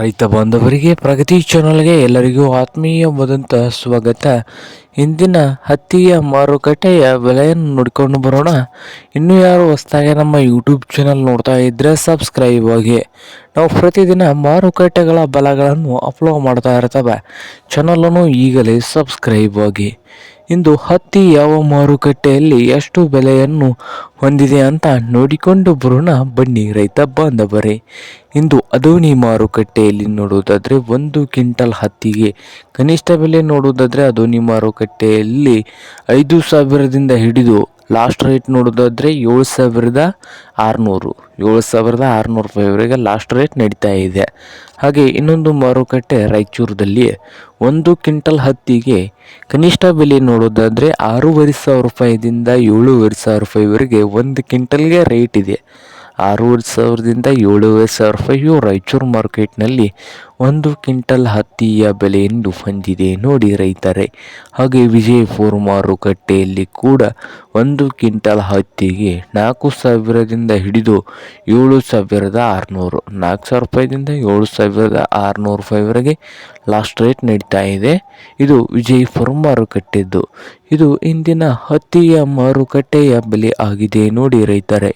ರೈತ ಬಾಂಧವರಿಗೆ, ಪ್ರಗತಿ ಚಾನಲ್ಗೆ ಎಲ್ಲರಿಗೂ ಆತ್ಮೀಯವಾದಂಥ ಸ್ವಾಗತ. ಇಂದಿನ ಹತ್ತಿಯ ಮಾರುಕಟ್ಟೆಯ ಬೆಲೆಯನ್ನು ನೋಡಿಕೊಂಡು ಬರೋಣ. ಇನ್ನು ಯಾರು ಹೊಸದಾಗಿ ನಮ್ಮ ಯೂಟ್ಯೂಬ್ ಚಾನಲ್ ನೋಡ್ತಾ ಇದ್ದರೆ ಸಬ್ಸ್ಕ್ರೈಬ್ ಆಗಿ. ನಾವು ಪ್ರತಿದಿನ ಮಾರುಕಟ್ಟೆಗಳ ಬಲಗಳನ್ನು ಅಪ್ಲೋಡ್ ಮಾಡ್ತಾ ಇರ್ತವೆ. ಚಾನಲನ್ನು ಈಗಲೇ ಸಬ್ಸ್ಕ್ರೈಬ್ ಆಗಿ. ಇಂದು ಹತ್ತಿ ಯಾವ ಮಾರುಕಟ್ಟೆಯಲ್ಲಿ ಎಷ್ಟು ಬೆಲೆಯನ್ನು ಹೊಂದಿದೆ ಅಂತ ನೋಡಿಕೊಂಡು ಬರೋಣ. ಬನ್ನಿ, ರೈತ ಬಾಂಧವರೇ, ಇಂದು ಅದೋನಿ ಮಾರುಕಟ್ಟೆಯಲ್ಲಿ ನೋಡುವುದಾದರೆ ಒಂದು ಕ್ವಿಂಟಲ್ ಹತ್ತಿಗೆ ಕನಿಷ್ಠ ಬೆಲೆ ನೋಡುವುದಾದರೆ ಅದೋನಿ ಮಾರುಕಟ್ಟೆಯಲ್ಲಿ ಐದು ಸಾವಿರದಿಂದ ಹಿಡಿದು ಲಾಸ್ಟ್ ರೇಟ್ ನೋಡೋದಾದರೆ ಏಳು ಸಾವಿರದ ಆರುನೂರು. ಏಳು ಸಾವಿರದ ಆರುನೂರು ರೂಪಾಯಿವರೆಗೆ ಲಾಸ್ಟ್ ರೇಟ್ ನಡೀತಾ ಇದೆ. ಹಾಗೆ ಇನ್ನೊಂದು ಮಾರುಕಟ್ಟೆ ರಾಯಚೂರದಲ್ಲಿ ಒಂದು ಕ್ವಿಂಟಲ್ ಹತ್ತಿಗೆ ಕನಿಷ್ಠ ಬೆಲೆ ನೋಡೋದಾದರೆ ಆರೂವರೆ ಸಾವಿರ ರೂಪಾಯಿದಿಂದ ಏಳುವರೆ ಸಾವಿರ ರೂಪಾಯಿವರೆಗೆ ಒಂದು ಕ್ವಿಂಟಲ್ಗೆ ರೇಟ್ ಇದೆ. ಆರೂವರೆ ಸಾವಿರದಿಂದ ಏಳುವರೆ ಸಾವಿರ ರೂಪಾಯಿಯು ರಾಯಚೂರು ಮಾರ್ಕೆಟ್ನಲ್ಲಿ ಒಂದು ಕ್ವಿಂಟಲ್ ಹತ್ತಿಯ ಬೆಲೆಯನ್ನು ಹೊಂದಿದೆ ನೋಡಿ ರೈತರೇ. ಹಾಗೆ ವಿಜಯಪುರ ಮಾರುಕಟ್ಟೆಯಲ್ಲಿ ಕೂಡ ಒಂದು ಕ್ವಿಂಟಲ್ ಹತ್ತಿಗೆ ನಾಲ್ಕು ಸಾವಿರದಿಂದ ಹಿಡಿದು ಏಳು ಸಾವಿರದ ಆರುನೂರು, ನಾಲ್ಕು ಸಾವಿರ ರೂಪಾಯಿದಿಂದ ಏಳು ಸಾವಿರದ ಆರುನೂರು ರೂಪಾಯಿವರೆಗೆ ಲಾಸ್ಟ್ ರೇಟ್ ನಡೀತಾ ಇದೆ. ಇದು ವಿಜಯಪುರ ಮಾರುಕಟ್ಟೆದ್ದು. ಇದು ಇಂದಿನ ಹತ್ತಿಯ ಮಾರುಕಟ್ಟೆಯ ಬೆಲೆ ಆಗಿದೆ ನೋಡಿ ರೈತರೇ.